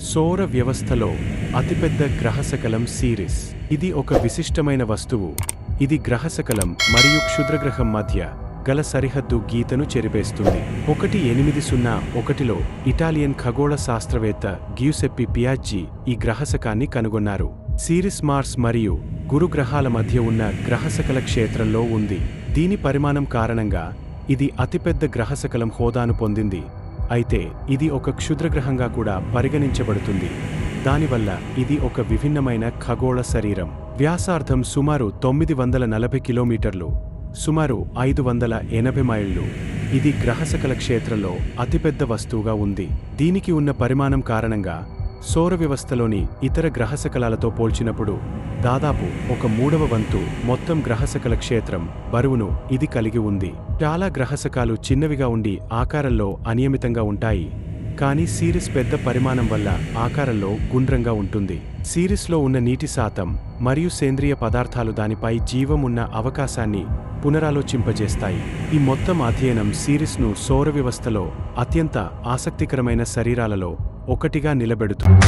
సౌర వ్యవస్థలో అతిపెద్ద గ్రహశకలం సిరీస్. ఇది ఒక విశిష్టమైన వస్తువు. ఇది గ్రహశకలం మరియు క్షుద్రగ్రహం మధ్య గల సరిహద్దు గీతను చెరిపేస్తుంది. ఒకటి ఎనిమిది సున్నా ఒకటిలో ఇటాలియన్ ఖగోళ శాస్త్రవేత్త గ్యూసెప్పి పియాజ్జీ ఈ గ్రహశకాన్ని కనుగొన్నారు. సిరిస్ మార్స్ మరియు గురుగ్రహాల మధ్య ఉన్న గ్రహశకల క్షేత్రంలో ఉంది. దీని పరిమాణం కారణంగా ఇది అతిపెద్ద గ్రహశకలం హోదాను పొందింది. అయితే ఇది ఒక క్షుద్రగ్రహంగా కూడా పరిగణించబడుతుంది. దానివల్ల ఇది ఒక విభిన్నమైన ఖగోళ శరీరం. వ్యాసార్థం సుమారు తొమ్మిది వందల నలభై కిలోమీటర్లు సుమారు ఐదు వందల ఎనభై మైళ్ళు. ఇది గ్రహశకల క్షేత్రంలో అతిపెద్ద వస్తువుగా ఉంది. దీనికి ఉన్న పరిమాణం కారణంగా సౌర వ్యవస్థలోని ఇతర గ్రహశకలాలతో పోల్చినప్పుడు దాదాపు ఒక మూడవ వంతు మొత్తం గ్రహశకల క్షేత్రం బరువును ఇది కలిగి ఉంది. చాలా గ్రహశకాలు చిన్నవిగా ఉండి ఆకారంలో అనియమితంగా ఉంటాయి. కానీ సిరీస్ పెద్ద పరిమాణం వల్ల ఆకారంలో గుండ్రంగా ఉంటుంది. సిరీస్లో ఉన్న నీటి శాతం మరియు సేంద్రియ పదార్థాలు దానిపై జీవం ఉన్న అవకాశాన్ని పునరాలోచింపజేస్తాయి. ఈ మొత్తం అధ్యయనం సిరీస్ను సౌర వ్యవస్థలో అత్యంత ఆసక్తికరమైన శరీరాలలో ఒకటిగా నిలబెడుతుంది.